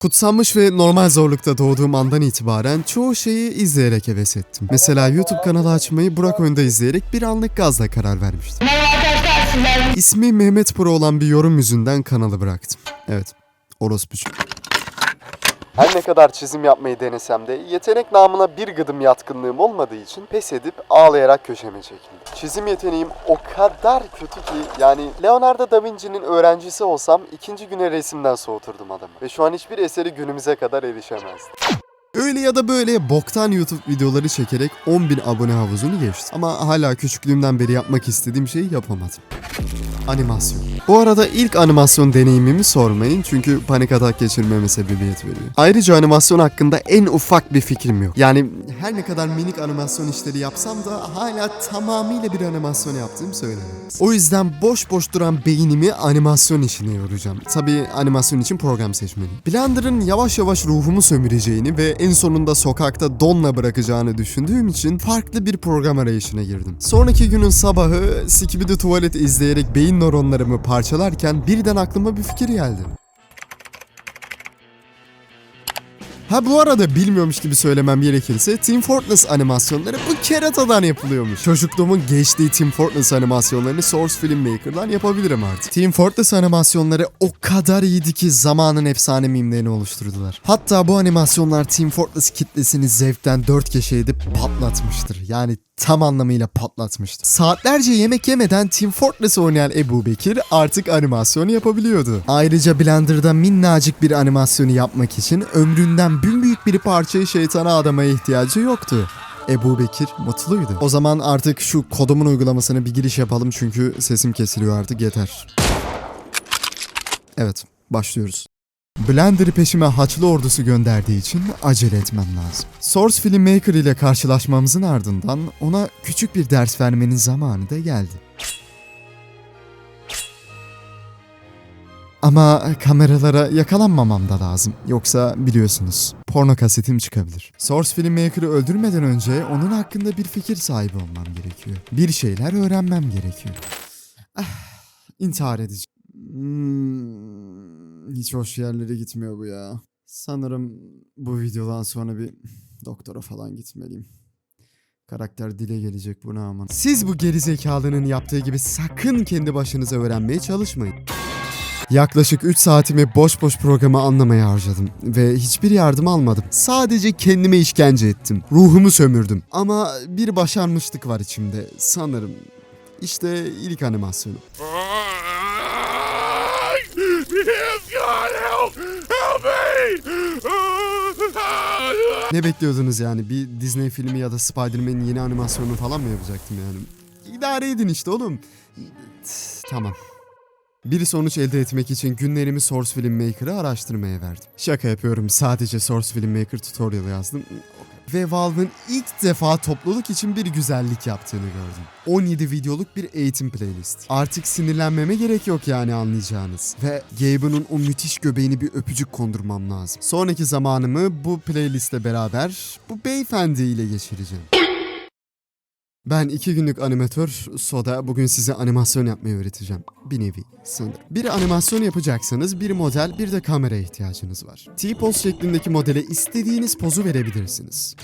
Kutsanmış ve normal zorlukta doğduğum andan itibaren çoğu şeyi izleyerek heves ettim. Mesela YouTube kanalı açmayı Burak Önde izleyerek bir anlık gazla karar vermiştim. İsmi Mehmet Pro olan bir yorum yüzünden kanalı bıraktım. Evet, orospucu. Her ne kadar çizim yapmayı denesem de yetenek namına bir gıdım yatkınlığım olmadığı için pes edip ağlayarak köşeme çekildim. Çizim yeteneğim o kadar kötü ki yani Leonardo da Vinci'nin öğrencisi olsam ikinci güne resimden soğuturdum adamı. Ve şu an hiçbir eseri günümüze kadar erişemezdi. Öyle ya da böyle boktan YouTube videoları çekerek 10.000 abone havuzunu geçtim. Ama hala küçüklüğümden beri yapmak istediğim şeyi yapamadım. Animasyon. Bu arada ilk animasyon deneyimimi sormayın çünkü panik atak geçirmeme sebebiyet veriyor. Ayrıca animasyon hakkında en ufak bir fikrim yok. Yani her ne kadar minik animasyon işleri yapsam da hala tamamıyla bir animasyon yaptığım söylenemez. O yüzden boş boş duran beynimi animasyon işine yoracağım. Tabii animasyon için program seçmeliyim. Blender'ın yavaş yavaş ruhumu sömüreceğini ve en sonunda sokakta donla bırakacağını düşündüğüm için farklı bir program arayışına girdim. Sonraki günün sabahı Skibidi Tuvalet izleyerek beyin nöronlarımı parçalarken birden aklıma bir fikir geldi. Ha bu arada bilmiyormuş gibi söylemem gerekirse Team Fortress animasyonları bu keratadan yapılıyormuş. Çocukluğumun geçtiği Team Fortress animasyonlarını Source Filmmaker'dan yapabilirim artık. Team Fortress animasyonları o kadar iyiydi ki zamanın efsane mimlerini oluşturdular. Hatta bu animasyonlar Team Fortress kitlesini zevkten dört köşe edip patlatmıştır. Yani tam anlamıyla patlatmıştı. Saatlerce yemek yemeden Team Fortress oynayan Ebu Bekir artık animasyon yapabiliyordu. Ayrıca Blender'da minnacık bir animasyonu yapmak için ömründen büyük bir parçayı şeytana adamaya ihtiyacı yoktu. Ebu Bekir mutluydu. O zaman artık şu kodumun uygulamasına bir giriş yapalım çünkü sesim kesiliyor artık yeter. Evet, başlıyoruz. Blender'ı peşime Haçlı ordusu gönderdiği için acele etmem lazım. Source Filmmaker ile karşılaşmamızın ardından ona küçük bir ders vermenin zamanı da geldi. Ama kameralara yakalanmamam da lazım. Yoksa biliyorsunuz porno kasetim çıkabilir. Source Filmmaker'ı öldürmeden önce onun hakkında bir fikir sahibi olmam gerekiyor. Bir şeyler öğrenmem gerekiyor. Ah, intihar edeceğim. Hmm, hiç hoş yerlere gitmiyor bu ya. Sanırım bu videodan sonra bir doktora falan gitmeliyim. Karakter dile gelecek buna aman. Siz bu gerizekalının yaptığı gibi sakın kendi başınıza öğrenmeye çalışmayın. Yaklaşık 3 saatimi boş boş programı anlamaya harcadım ve hiçbir yardım almadım. Sadece kendime işkence ettim. Ruhumu sömürdüm. Ama bir başarmışlık var içimde sanırım. İşte ilk animasyonu. Ne bekliyordunuz yani? Bir Disney filmi ya da Spider-Man'in yeni animasyonunu falan mı yapacaktım yani? İdare edin işte oğlum. Tamam. Bir sonuç elde etmek için günlerimi Source Filmmaker'ı araştırmaya verdim. Şaka yapıyorum. Sadece Source Filmmaker tutorial yazdım. Ve Valve'ın ilk defa topluluk için bir güzellik yaptığını gördüm. 17 videoluk bir eğitim playlist. Artık sinirlenmeme gerek yok yani anlayacağınız. Ve Gabe'ın o müthiş göbeğini bir öpücük kondurmam lazım. Sonraki zamanımı bu playlistle beraber bu beyefendi ile geçireceğim. Ben iki günlük animatör Soda bugün size animasyon yapmayı öğreteceğim. Bir nevi sanırım. Bir animasyon yapacaksanız bir model bir de kamera ihtiyacınız var. T-pose şeklindeki modele istediğiniz pozu verebilirsiniz.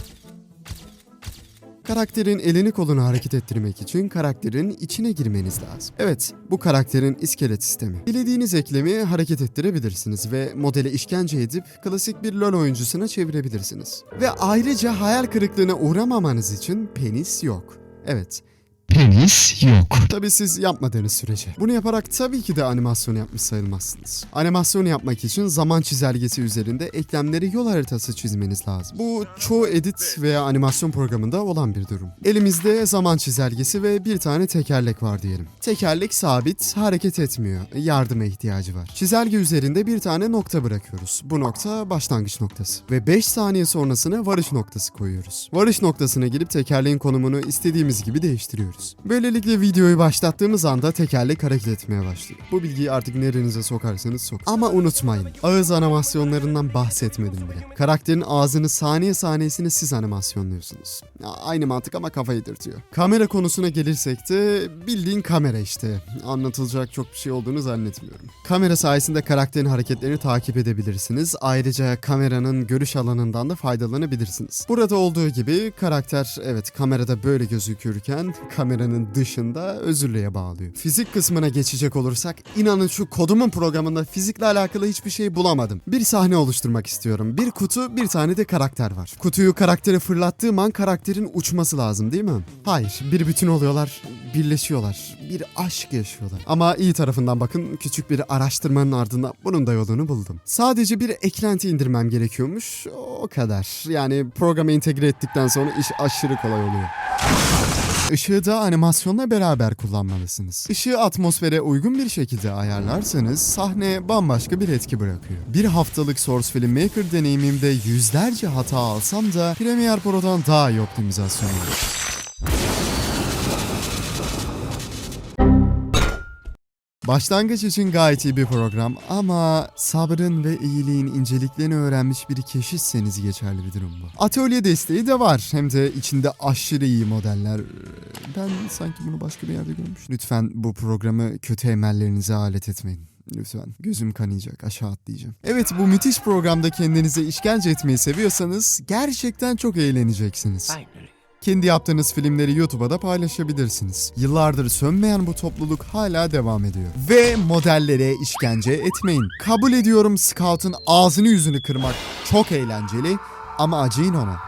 Karakterin elini kolunu hareket ettirmek için karakterin içine girmeniz lazım. Evet, bu karakterin iskelet sistemi. Dilediğiniz eklemi hareket ettirebilirsiniz ve modele işkence edip klasik bir LoL oyuncusuna çevirebilirsiniz. Ve ayrıca hayal kırıklığına uğramamanız için penis yok. Evet, Penis yok. Tabii siz yapmadığınız sürece. Bunu yaparak tabii ki de animasyon yapmış sayılmazsınız. Animasyon yapmak için zaman çizelgesi üzerinde eklemleri yol haritası çizmeniz lazım. Bu çoğu edit veya animasyon programında olan bir durum. Elimizde zaman çizelgesi ve bir tane tekerlek var diyelim. Tekerlek sabit, hareket etmiyor. Yardıma ihtiyacı var. Çizelge üzerinde bir tane nokta bırakıyoruz. Bu nokta başlangıç noktası. Ve 5 saniye sonrasına varış noktası koyuyoruz. Varış noktasına gelip tekerleğin konumunu istediğimiz gibi değiştiriyoruz. Başlıyoruz. Böylelikle videoyu başlattığımız anda tekerlek hareket etmeye başlıyor. Bu bilgiyi artık nerenize sokarsanız sok. Ama unutmayın ağız animasyonlarından bahsetmedim bile. Karakterin ağzını saniye saniyesini siz animasyonluyorsunuz. Aynı mantık ama kafayı dürtüyor. Kamera konusuna gelirsek de bildiğin kamera işte. Anlatılacak çok bir şey olduğunu zannetmiyorum. Kamera sayesinde karakterin hareketlerini takip edebilirsiniz. Ayrıca kameranın görüş alanından da faydalanabilirsiniz. Burada olduğu gibi karakter evet kamerada böyle gözükürken kameranın dışında özürlüğe bağlıyor. Fizik kısmına geçecek olursak inanın şu kodumun programında fizikle alakalı hiçbir şey bulamadım. Bir sahne oluşturmak istiyorum. Bir kutu bir tane de karakter var. Kutuyu karaktere fırlattığım an karakterin uçması lazım değil mi? Hayır bir bütün oluyorlar birleşiyorlar. Bir aşk yaşıyorlar. Ama iyi tarafından bakın küçük bir araştırmanın ardından bunun da yolunu buldum. Sadece bir eklenti indirmem gerekiyormuş. O kadar. Yani programa entegre ettikten sonra iş aşırı kolay oluyor. Işığı da animasyonla beraber kullanmalısınız. Işığı atmosfere uygun bir şekilde ayarlarsanız sahne bambaşka bir etki bırakıyor. Bir haftalık Source Film Maker deneyimimde yüzlerce hata alsam da Premiere Pro'dan daha iyi optimizasyon var. Başlangıç için gayet iyi bir program ama sabrın ve iyiliğin inceliklerini öğrenmiş bir keşişseniz geçerli bir durum bu. Atölye desteği de var hem de içinde aşırı iyi modeller. Ben sanki bunu başka bir yerde görmüş. Lütfen bu programı kötü emellerinize alet etmeyin. Lütfen. Gözüm kanayacak. Aşağı atlayacağım. Evet bu müthiş programda kendinize işkence etmeyi seviyorsanız gerçekten çok eğleneceksiniz. Kendi yaptığınız filmleri YouTube'a da paylaşabilirsiniz. Yıllardır sönmeyen bu topluluk hala devam ediyor. Ve modellere işkence etmeyin. Kabul ediyorum Scout'un ağzını yüzünü kırmak çok eğlenceli ama acıyın ona.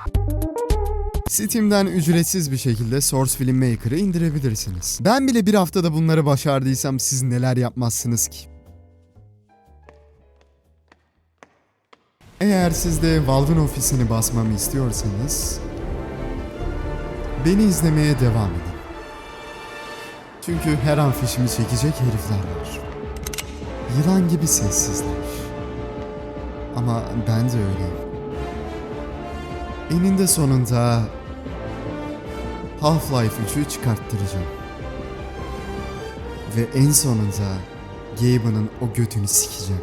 Steam'den ücretsiz bir şekilde Source Film Maker'ı indirebilirsiniz. Ben bile bir haftada bunları başardıysam siz neler yapmazsınız ki? Eğer siz de Valve'ın ofisini basmamı istiyorsanız beni izlemeye devam edin. Çünkü her an fişimi çekecek herifler var. Yılan gibi sessizler. Ama ben de öyleyim. Eninde sonunda Half-Life 3'ü çıkarttıracağım. Ve en sonunda Gaben'ın o götünü sikeceğim.